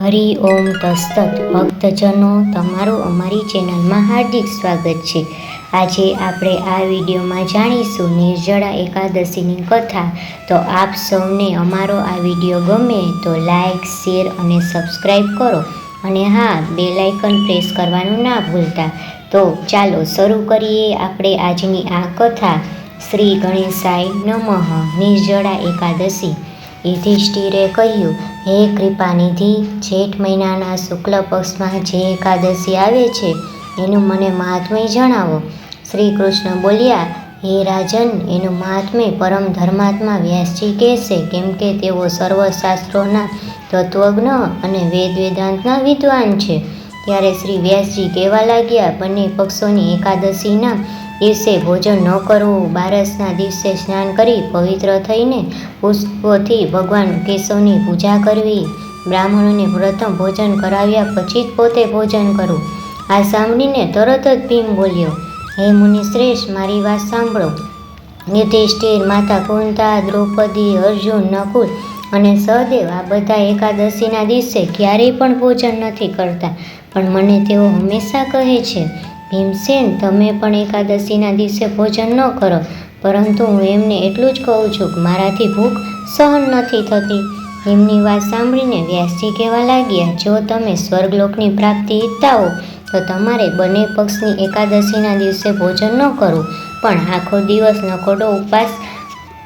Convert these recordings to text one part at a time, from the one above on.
હરિ ઓમ તસ્તત. ભક્તજનો, તમારું અમારી ચેનલમાં હાર્દિક સ્વાગત છે. આજે આપણે આ વિડીયોમાં જાણીશું નિર્જળા એકાદશીની કથા. તો આપ સૌને અમારો આ વીડિયો ગમે તો લાઇક શેર અને સબસ્ક્રાઈબ કરો. અને હા બે લાઇકન પ્રેસ કરવાનું ના ભૂલતા. તો ચાલો શરૂ કરીએ આપણે આજની આ કથા. શ્રી ગણેશાય નમઃ. નિર્જળા એકાદશી. યુધિષ્ઠિરે કહ્યું, હે કૃપાનિધિ જેઠ મહિનાના શુક્લ પક્ષમાં જે એકાદશી આવે છે, એનું મને મહાત્મય જણાવો. શ્રી કૃષ્ણ બોલ્યા, હે રાજન, એનું મહાત્મય પરમ ધર્માત્મા વ્યાસજી કહેશે, કેમ કે તેઓ સર્વશાસ્ત્રોના તત્વજ્ઞ અને વેદ વેદાંતના વિદ્વાન છે. ત્યારે શ્રી વ્યાસજી કહેવા લાગ્યા, બંને પક્ષોની એકાદશીના દિવસે ભોજન ન કરવું, બારસના દિવસે સ્નાન કરી પવિત્ર થઈને પુષ્પોથી ભગવાન કેશવની પૂજા કરવી. બ્રાહ્મણોને પ્રથમ ભોજન કરાવ્યા પછી જ પોતે ભોજન કરવું આ સાંભળીને તરત જ ભીમ બોલ્યો, હે મુનિશ્રેષ્ઠ, મારી વાત સાંભળો. યુધિષ્ઠિર, માતા કુંતા, દ્રૌપદી, અર્જુન, નકુલ અને સહદેવ આ બધા એકાદશીના દિવસે ક્યારેય પણ ભોજન નથી કરતા. પણ મને તેઓ હંમેશા કહે છે ભીમસેન તમે પણ એકાદશીના દિવસે ભોજન ન કરો. પરંતુ હું એમને એટલું જ કહું છું કે મારાથી ભૂખ સહન નથી થતી. એમની વાત સાંભળીને વ્યાસજી કહેવા લાગ્યા, જો તમે સ્વર્ગલોકની પ્રાપ્તિ ઈચ્છતા હો, તો તમારે બંને પક્ષની એકાદશીના દિવસે ભોજન ન કરવું. પણ આખો દિવસ નકોડો ઉપવાસ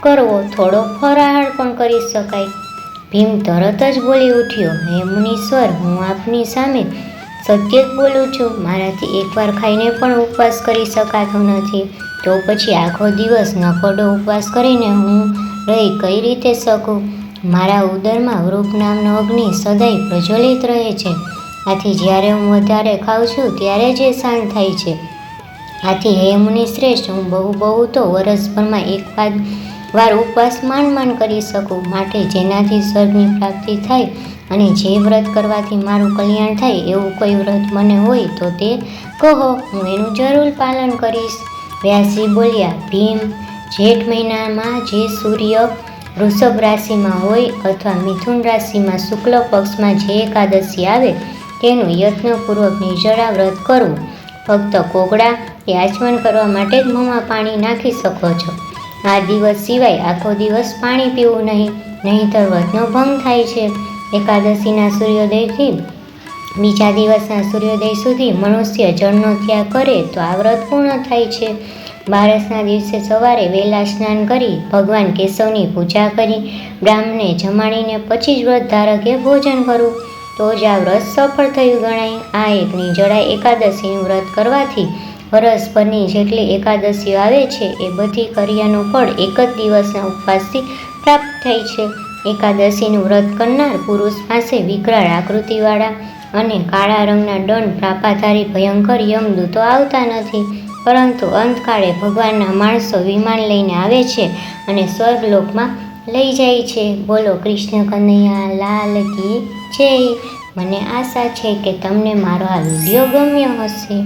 કરવો, થોડો ફરાહાર પણ કરી શકાય. ભીમ તરત જ બોલી ઉઠ્યો, હે મુનીશ્વર, હું આપની સામે સત્ય જ બોલું છું. મારાથી એકવાર ખાઈને પણ ઉપવાસ કરી શકાતો નથી. તો પછી આખો દિવસ નકોડો ઉપવાસ કરીને હું રહી કઈ રીતે શકું? મારા ઉદરમાં વૃપ નામનો અગ્નિ સદાય પ્રજ્વલિત રહે છે. આથી જ્યારે હું વધારે ખાઉં છું, ત્યારે જ એ શાંત થાય છે. આથી હે મુનિ શ્રેષ્ઠ હું બહુ બહુ તો વરસભરમાં એક બાદ વાર ઉપવાસ માંડ માંડ કરી શકું. માટે જેનાથી સ્વર્ગની પ્રાપ્તિ થાય અને જે વ્રત કરવાથી મારું કલ્યાણ થાય એવું કોઈ વ્રત મને હોય તો તે કહો. હું એનું જરૂર પાલન કરીશ. વ્યાસજી બોલ્યા, ભીમ, જેઠ મહિનામાં જે સૂર્ય વૃષભ રાશિમાં હોય અથવા મિથુન રાશિમાં શુક્લ પક્ષમાં જે એકાદશી આવે, તેનું યત્નપૂર્વક નિર્જળા વ્રત કરવું ફક્ત કોગળા કે આચમન કરવા માટે જ મોંમાં પાણી નાખી શકો છો. આ દિવસ સિવાય આખો દિવસ પાણી પીવું નહીં, નહીંતર વ્રતનો ભંગ થાય છે. એકાદશીના સૂર્યોદયથી બીજા દિવસના સૂર્યોદય સુધી મનુષ્ય જળનો ત્યાગ કરે તો આ વ્રત પૂર્ણ થાય છે. બારસના દિવસે સવારે વહેલા સ્નાન કરી ભગવાન કેશવની પૂજા કરી બ્રાહ્મણે જમાડીને પછી જ વ્રત ધારકે ભોજન કરવું તો જ આ વ્રત સફળ થયું ગણાય. આ એક નિજળા એકાદશીનું વ્રત કરવાથી વરસભરની જેટલી એકાદશીઓ આવે છે, એ બધી કર્યાનું ફળ એક જ દિવસના ઉપવાસથી પ્રાપ્ત થાય છે. એકાદશીનું વ્રત કરનાર પુરુષ પાસે વિકરાળ આકૃતિવાળા અને કાળા રંગના દંડ પ્રાપાધારી ભયંકર યમદૂતો આવતા નથી, પરંતુ અંતકાળે ભગવાનના માણસો વિમાન લઈને આવે છે અને સ્વર્ગલોકમાં લઈ જાય છે. બોલો કૃષ્ણ કનૈયા, લાલ કી જય. મને આશા છે કે તમને મારો આ વીડિયો ગમ્યો હશે.